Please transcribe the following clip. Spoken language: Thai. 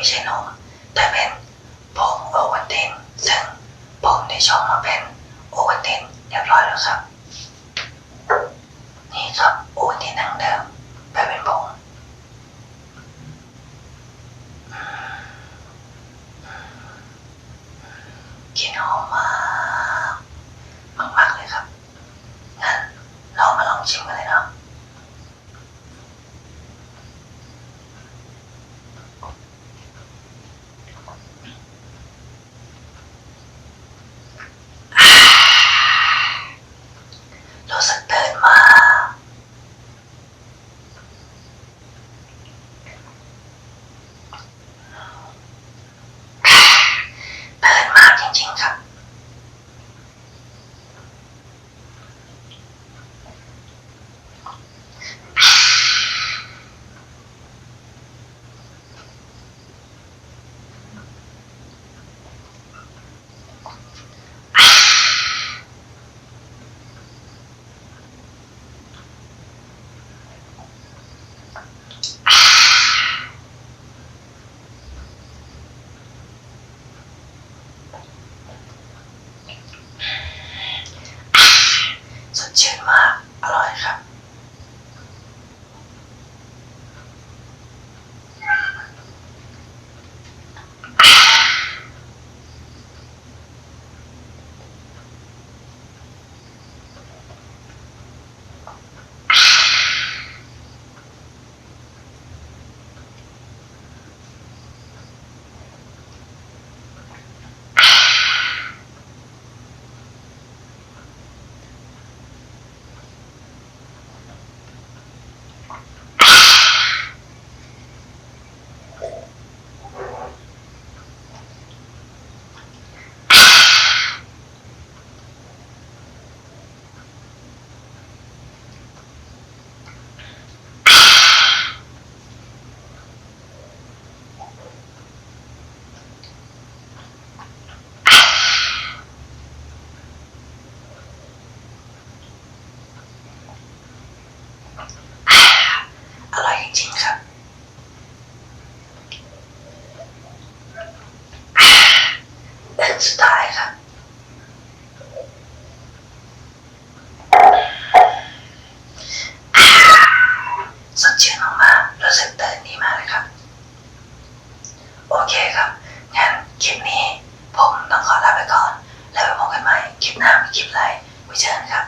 ไม่ใช่นกแต่เป็นผงโอวันตินซึ่งผมได้ชองมาเป็นโอวันตินเรียบร้อยแล้วครับ มาก อ ร่อยครับอร่อยจริงๆครับเอ็นสุดท้ายครับสดชื่นมากๆรู้สึกตื่นดีมากเลยครับ โอเคครับ งั้นคลิปนี้ผมต้องขอลาไปก่อน แล้วไปพบกันใหม่คลิปหน้ามีคลิปอะไรไว้เจอกันครับ